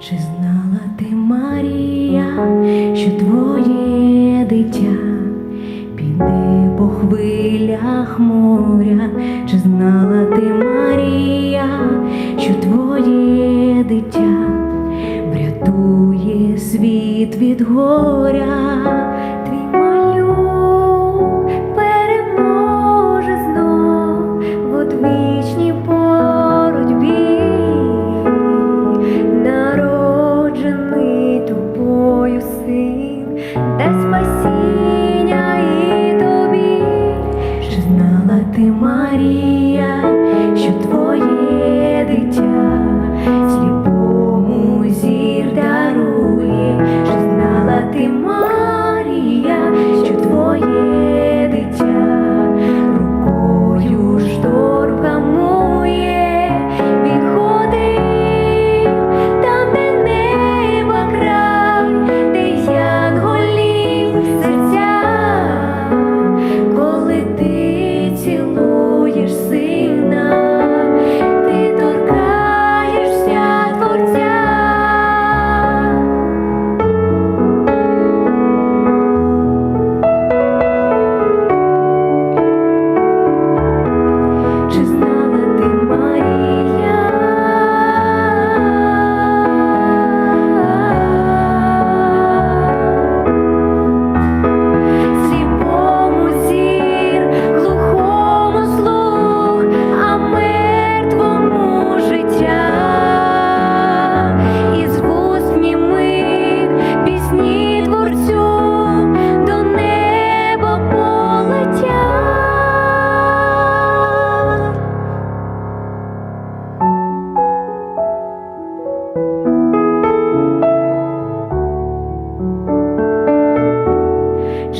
Чи знала ти, Марія, що твоє дитя піде по хвилях моря? Чи знала ти, Марія, що твоє дитя врятує світ від горя? Знала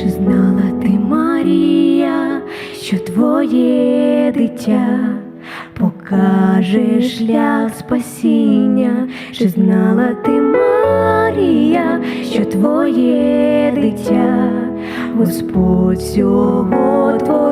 Чи знала ти, Марія, що твоє дитя покаже шлях спасіння? Чи знала ти, Марія, що твоє дитя, Господь всього творіння,